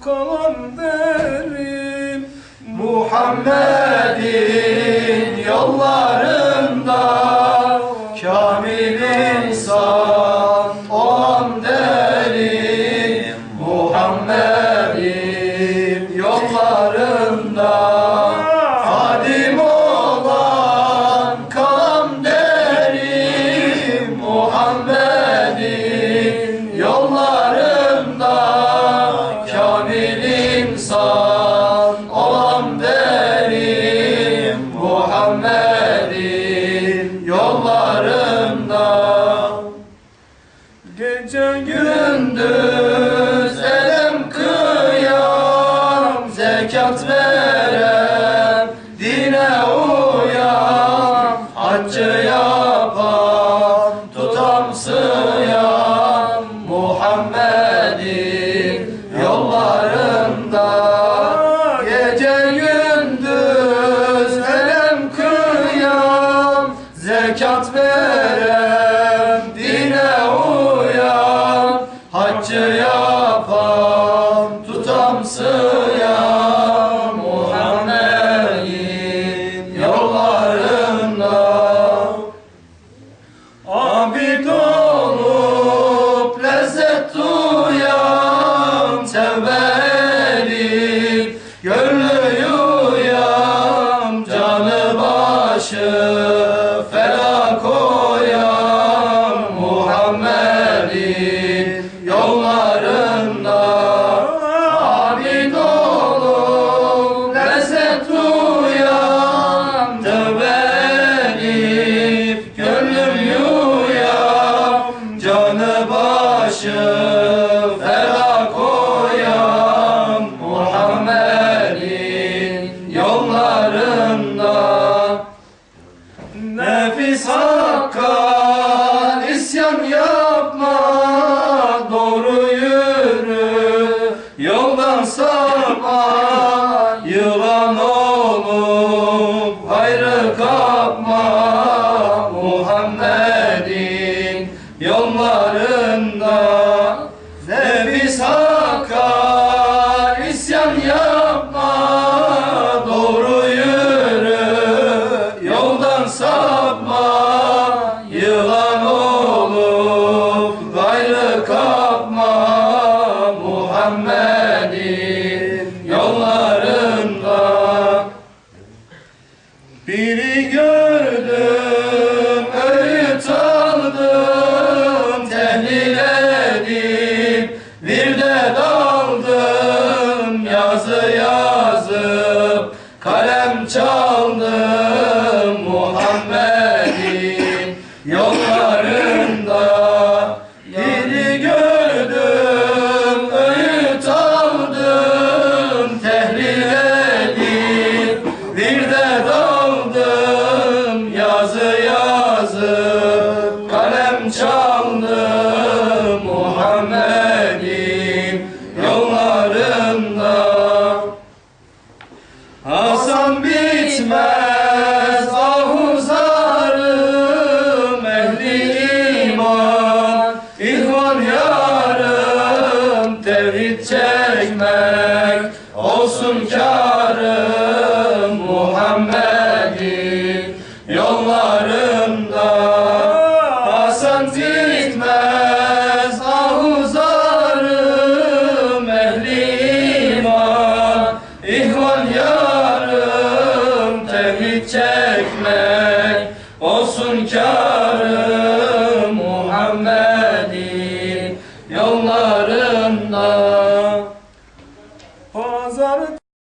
kalan derim Muhammed'in Gece Gündüz elem kıyam Zekat veren Dine uyan Haccı yapan Tutam sıyan Muhammed'in yollarında. Gece gündüz elem kıyam Zekat veren Haccı yapan Tutam sıyan Muhammed'in yollarında. Abid olup lezzet duyan Tevbeli gönlü yuyan Canı başı başı felak koyan Muhammed'in yollarında. Nefis hakka isyan yapma Doğru yürü yoldan sapma biri gördüm, öğüt aldım, tehlil edip bir de daldım, yazı yazıp kalem çaldım yazı yazıp kalem çaldım Muhammed'in yollarında. Hasan bitmez ahuzarım ehli iman ihvan yarım tevhid çekmek olsun karım